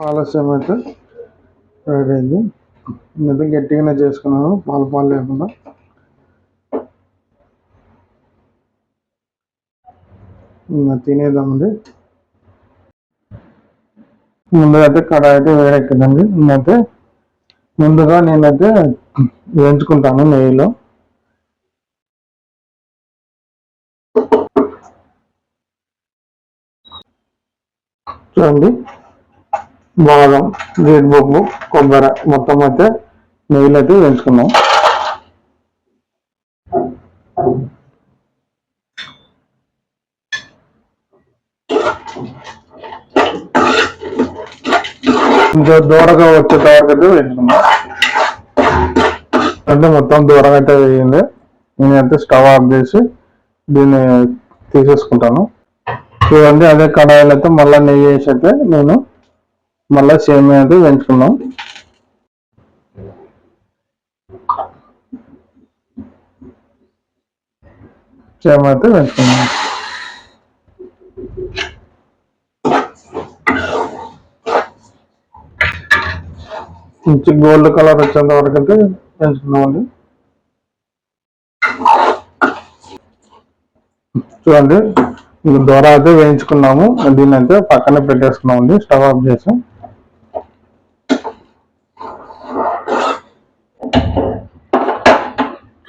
ఆలస్యం అయితే రెడీ అయింది నేనైతే గట్టిగానే చేసుకున్నాను పాలు పాలు లేకుండా. తినేద్దామండి. ముందుగా అయితే కడాయి అయితే వేడెక్కిందండి. నేనైతే ముందుగా నేనైతే వేయించుకుంటాను నెయ్యిలో. చూడండి. బాదం జీడిపప్పు కొబ్బరి మొత్తం అయితే నెయ్యిలో అయితే వేయించుకున్నాం ఇంకా దూరగా వచ్చే వరకు అయితే వేయించుకున్నాం అంటే మొత్తం దూరంగా అయితే వేయింది. నేనైతే స్టవ్ ఆఫ్ చేసి దీన్ని తీసేసుకుంటాను. చూడండి అదే కడాయిలు అయితే మళ్ళీ నెయ్యి వేసి అయితే నేను మళ్ళీ సేమ్ అయితే వేయించుకున్నాం సేమ్ అయితే వేయించుకున్నాం మంచి గోల్డ్ కలర్ వచ్చేంత వరకు అయితే పెంచుకున్నామండి చూడండి దూరం అయితే వేయించుకున్నాము. దీన్ని అయితే పక్కన పెట్టేసుకున్నామండి స్టవ్ ఆఫ్ చేసి.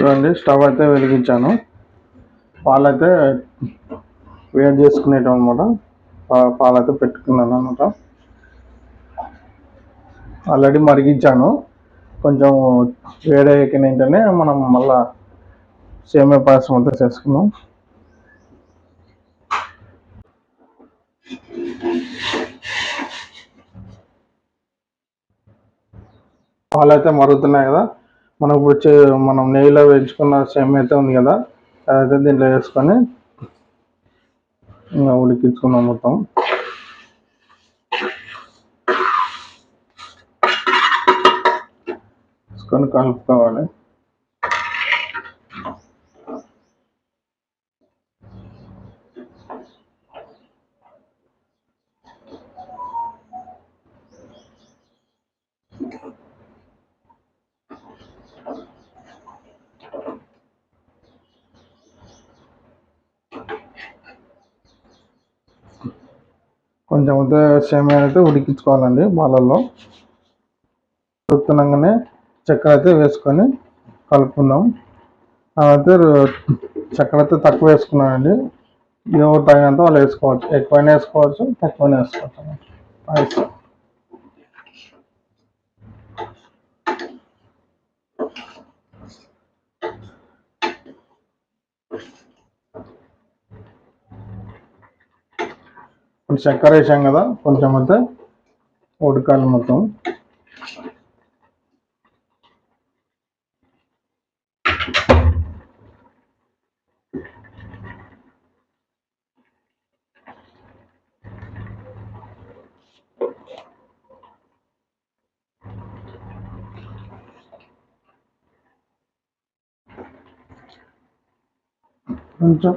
చూడండి స్టవ్ అయితే వెలిగించాను. పాలు అయితే వేడి చేసుకునేటం అనమాట పాలైతే పెట్టుకున్నాను అనమాట ఆల్రెడీ మరిగించాను. కొంచెం వేడెక్కిన వెంటనే మనం మళ్ళా సేమే పాయసం అంతా చేసుకున్నాం పాలు అయితే మరుగుతున్నాయి కదా. మనం ఇప్పుడు మనం నెయ్యిలో వేయించుకున్న సేమ్ అయితే ఉంది కదా అదైతే దీంట్లో వేసుకొని ఇంకా ఉడికించుకున్నాం మొత్తం. వేసుకొని కలుపుకోవాలి. కొంచెం అయితే సేమియా అయితే ఉడికించుకోవాలండి పాలల్లో ఉత్తనంగానే చక్కెర అయితే వేసుకొని కలుపుకుందాం. అయితే చక్కెర అయితే తక్కువ వేసుకున్నానండి. ఎవరు తగినంత వాళ్ళు వేసుకోవచ్చు. ఎక్కువైనా వేసుకోవచ్చు తక్కువైనా వేసుకోవచ్చు. పాయసం ఇప్పుడు చక్కెర వేసాం కదా కొంచెం అయితే ఉడకాలి మొత్తం. కొంచెం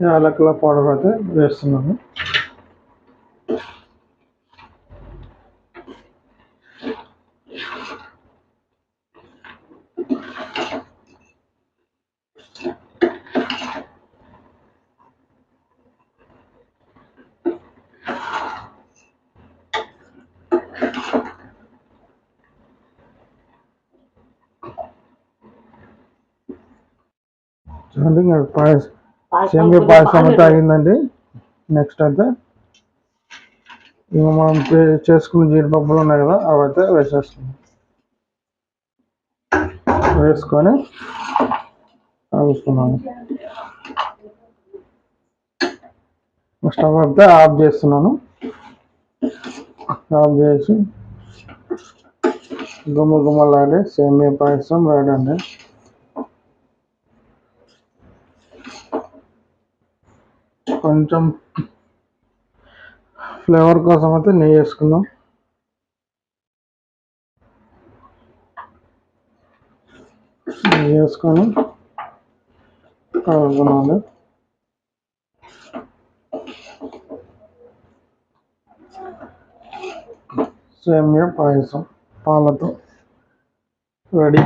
యాలకుల పౌడర్ అయితే వేస్తున్నాము చూడండి పాయసం సేమియా పాయసం అయితే అయిందండి నెక్స్ట్ అయితే ఇంకా మనం చేసుకున్న జీడిపప్పులు ఉన్నాయి కదా అవి అయితే వేసేస్తున్నాం వేసుకొని కలుపుకున్నాము స్టవ్ అయితే ఆఫ్ చేస్తున్నాను. ఆఫ్ చేసి గుమ్మ గుమ్మలాడే సేమియా పాయసం రెడీ అండి కొంచెం ఫ్లేవర్ కోసం అయితే నెయ్యి వేసుకుందాం. నెయ్యి వేసుకొని కలుపుకున్నాను సేమ్య పాయసం పాలతో రెడీ.